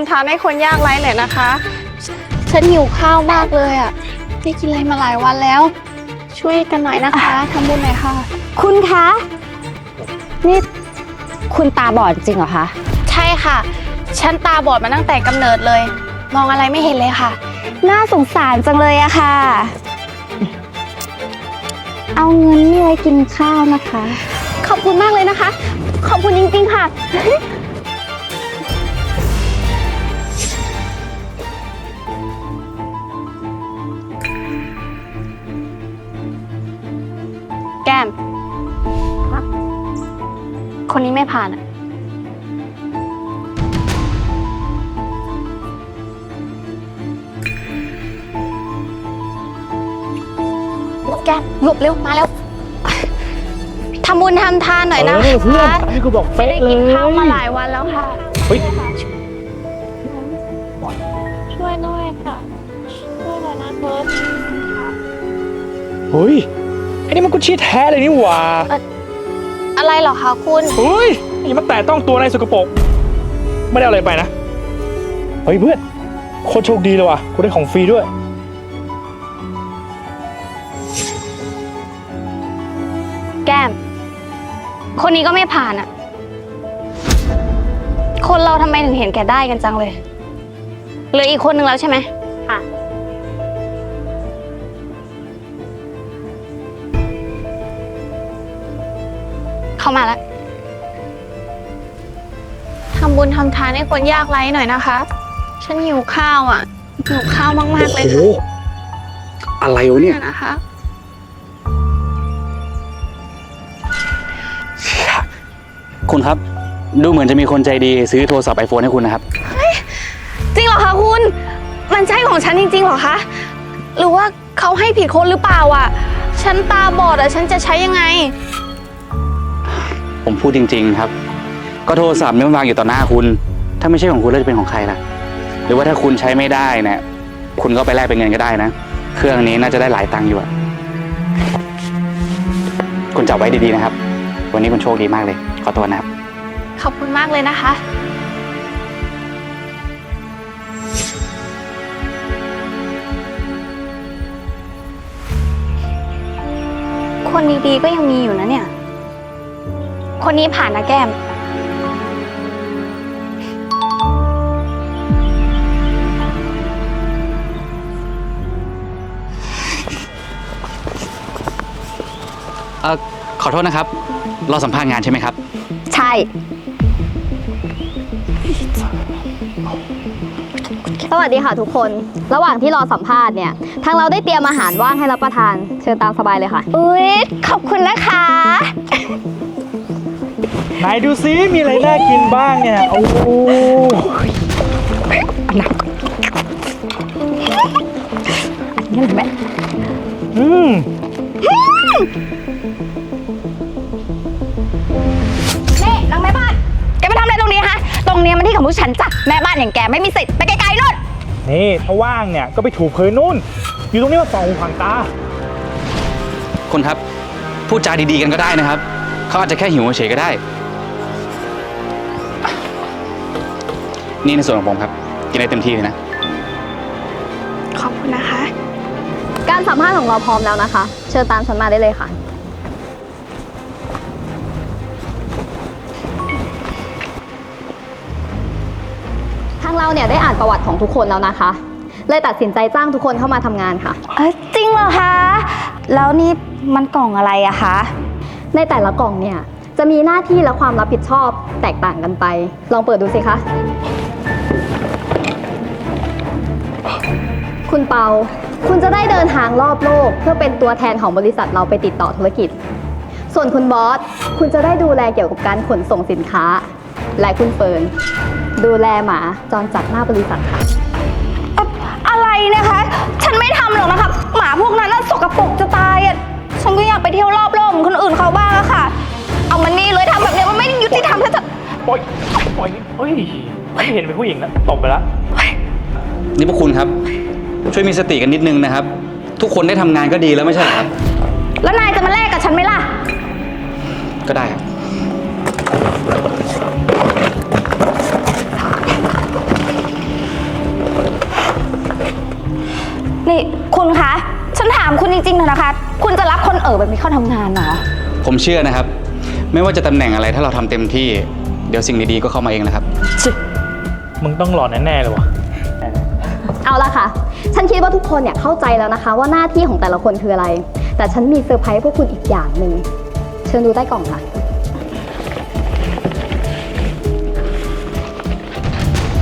ำทานให้คนยากไร้หน่อยนะคะ ฉันหิวข้าวมากเลยอะไม่กินอะไรมาหลายวันแล้ว ช่วยกันหน่อยนะคะทำบุญหน่อยค่ะ คุณคะ นี่คุณตาบอดจริงเหรอคะ ใช่ค่ะ ฉันตาบอดมาตั้งแต่กำเนิดเลย มองอะไรไม่เห็นเลยค่ะ น่าสงสารจังเลยอะค่ะ เอาเงินนี่ไว้กินข้าวนะคะ ขอบคุณมากเลยนะคะ ขอบคุณจริงๆค่ะ แก้มหลบเร็วมาแล้วทำบุญทำทานหน่อยนะเออเพื่อนคะอันนี้กูบอกเป๊ะได้เลกินยข้าวมาหลายวันแล้วค่ะ เฮ้ยช่วยหน่อยค่ะ ช่วยหน่อยนะเพิร์ดเฮ้ยไอ้นี่มันกุชชี่แท้เลยนี่หว่าอะไรเหรอคะคุณ เฮ้ยอย่ามาแตะต้องตัวในายสกปรกไม่ได้เอาอะไรไปนะ เฮ้ยเพื่อนโคตรโชคดีเลยว่ะกูได้ของฟรีด้วย ก้ม คนนี้ก็ไม่ผ่านอะคนเราทำไมถึงเห็นแก่ได้กันจังเลย เหลืออีกคนนึงแล้วใช่ไหมค่ะ เข้ามาแล้ว ทำบุญทำทานให้คนยากไร้หน่อยนะคะ ฉันหิวข้าวอะหิวข้าวมากๆเลยโอ้โหค่ะอะไรวะเนี่ย นะคะ คุณครับ ดูเหมือนจะมีคนใจดีซื้อโทรศัพท์ไอโฟนให้คุณนะครับ จริงเหรอคะคุณ มันใช่ของฉันจริงๆเหรอคะ หรือว่าเขาให้ผิดคนหรือเปล่าอะ ฉันตาบอดอะฉันจะใช้ยังไง ผมพูดจริง ๆ ครับ ก็โทรศัพท์เนี่ยมันวางอยู่ต่อหน้าคุณ ถ้าไม่ใช่ของคุณแล้วจะเป็นของใครล่ะ หรือว่าถ้าคุณใช้ไม่ได้เนี่ยคุณก็ไปแลกเป็นเงินก็ได้นะ เครื่องนี้น่าจะได้หลายตังค์อยู่อะคุณจับไว้ดีๆนะครับ วันนี้คุณโชคดีมากเลย ขอตัวนะครับ ขอบคุณมากเลยนะคะ คนดีๆก็ยังมีอยู่นะเนี่ย คนนี้ผ่านนะแก้ม เออ ขอโทษนะครับรอสัมภาษณ์งานใช่ไหมครับ ใช่ สวัสดีค่ะทุกคน ระหว่างที่รอสัมภาษณ์เนี่ย ทางเราได้เตรียมอาหารว่างให้รับประทาน เชิญตามสบายเลยค่ะ อุ๊ย ขอบคุณนะคะ ไหนดูซิมีอะไรน่ากินบ้างเนี่ย โอ้โหอืม รงเนี้ยมันที่ของผู้ฉันจ้ะแม่บ้านอย่างแกไม่มีสิทธิ์ไปไกลๆนู่นนี่ถ้าว่างเนี่ยก็ไปถูพื้นนู่น อยู่ตรงนี้มาส่องหูผังตา คุณครับ พูดจาดีๆกันก็ได้นะครับ เขาอาจจะแค่หิวเฉยๆก็ได้ นี่ในส่วนของผมครับ กินได้เต็มที่เลยนะ ขอบคุณนะคะ การสัมภาษณ์ของเราพร้อมแล้วนะคะ เชิญตามฉันมาได้เลยค่ะ เราเนี่ยได้อ่านประวัติของทุกคนแล้วนะคะ เลยตัดสินใจจ้างทุกคนเข้ามาทำงานค่ะ เอ้ยจริงเหรอคะ แล้วนี่มันกล่องอะไรอะคะ ในแต่ละกล่องเนี่ยจะมีหน้าที่และความรับผิดชอบแตกต่างกันไป ลองเปิดดูสิคะ คุณเปา คุณจะได้เดินทางรอบโลก เพื่อเป็นตัวแทนของบริษัทเราไปติดต่อธุรกิจ ส่วนคุณบอส คุณจะได้ดูแลเกี่ยวกับการขนส่งสินค้า และคุณเฟิร์น ดูแลหมาจรจัดหน้าบริษัทค่ะ อะไรนะคะ ฉันไม่ทำหรอกนะคะหมาพวกนั้นน่ะสกปรกจะตายอะฉันก็อยากไปเที่ยวรอบโลกเหมือนคนอื่นเขาบ้างอะค่ะ เอามันนี่เลยทำแบบเนี้ยมันไม่ยุติธรรมถ้าจะปล่อยปล่อยเฮ้ยไม่เห็นเป็นผู้หญิงนะตบไปแล้วนี่พวกคุณครับ ช่วยมีสติกันนิดนึงนะครับ ทุกคนได้ทำงานก็ดีแล้วไม่ใช่เหรอครับ แล้วนายจะมาแลกกับฉันไหมล่ะ ก็ได้ครับ อ๋อแบบนี้เข้าทำงานเหรอผมเชื่อนะครับ ไม่ว่าจะตำแหน่งอะไรถ้าเราทำเต็มที่ เดี๋ยวสิ่งดีๆก็เข้ามาเองนะครับ มึงต้องหล่อแน่ๆเลยวะเอาละค่ะ ฉันคิดว่าทุกคนเนี่ยเข้าใจแล้วนะคะ ว่าหน้าที่ของแต่ละคนคืออะไร แต่ฉันมีเซอร์ไพรส์พวกคุณอีกอย่างหนึ่งเชิญดูใต้กล่องค่ะ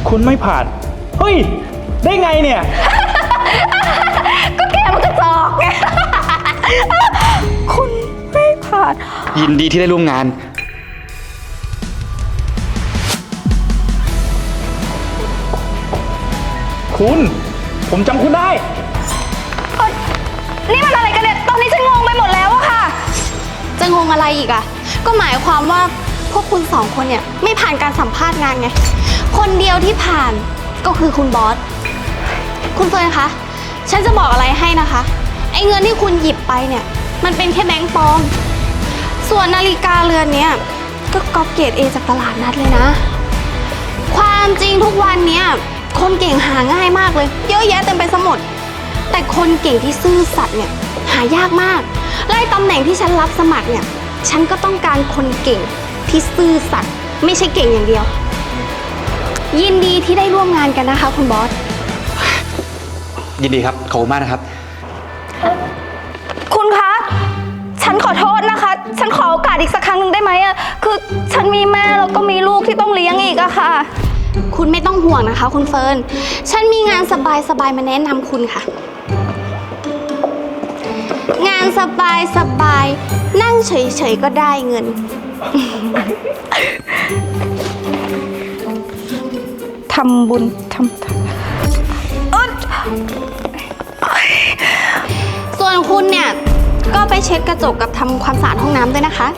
คุณไม่ผ่าน เฮ้ย ได้ไงเนี่ย ยินดีที่ได้ร่วมงาน คุณ ผมจำคุณได้ เอ้ยนี่มันอะไรกันเนี่ย ตอนนี้ฉันงงไปหมดแล้วอะค่ะ จะงงอะไรอีกอะก็หมายความว่าพวกคุณสองคนเนี่ยไม่ผ่านการสัมภาษณ์งานไง คนเดียวที่ผ่านก็คือคุณบอส คุณเฟิร์นคะ ฉันจะบอกอะไรให้นะคะ ไอ้เงินที่คุณหยิบไปเนี่ย มันเป็นแค่แบงค์ปลอม ส่วนนาฬิกาเรือนเนี้ยก็ก๊อปเกรดเอจากตลาดนัดเลยนะ ความจริงทุกวันเนี้ยคนเก่งหาง่ายมากเลย เยอะแยะเต็มไปสมด แต่คนเก่งที่ซื่อสัตย์เนี่ยหายากมากและไอ้ตำแหน่งที่ฉันรับสมัครเนี่ยฉันก็ต้องการคนเก่งที่ซื่อสัตย์ไม่ใช่เก่งอย่างเดียว ยินดีที่ได้ร่วมงานกันนะคะ คุณบอสยินดีครับ ขอบคุณมากนะครับ คุณคะ ฉันขอโทษนะคะ ฉันขอโอกาสอีกสักครั้งหนึ่งได้ไหมอะคือฉันมีแม่แล้วก็มีลูกที่ต้องเลี้ยงอีกอะค่ะ คุณไม่ต้องห่วงนะคะ คุณเฟิร์น ฉันมีงานสบายๆมาแนะนำคุณค่ะ งานสบายๆนั่งเฉยๆก็ได้เงิน ทำบุญทำทานเอ้ยส่วนคุณเนี่ยก็ ไปเช็ดกระจกกับทำความสะอาดห้องน้ำด้วยนะคะ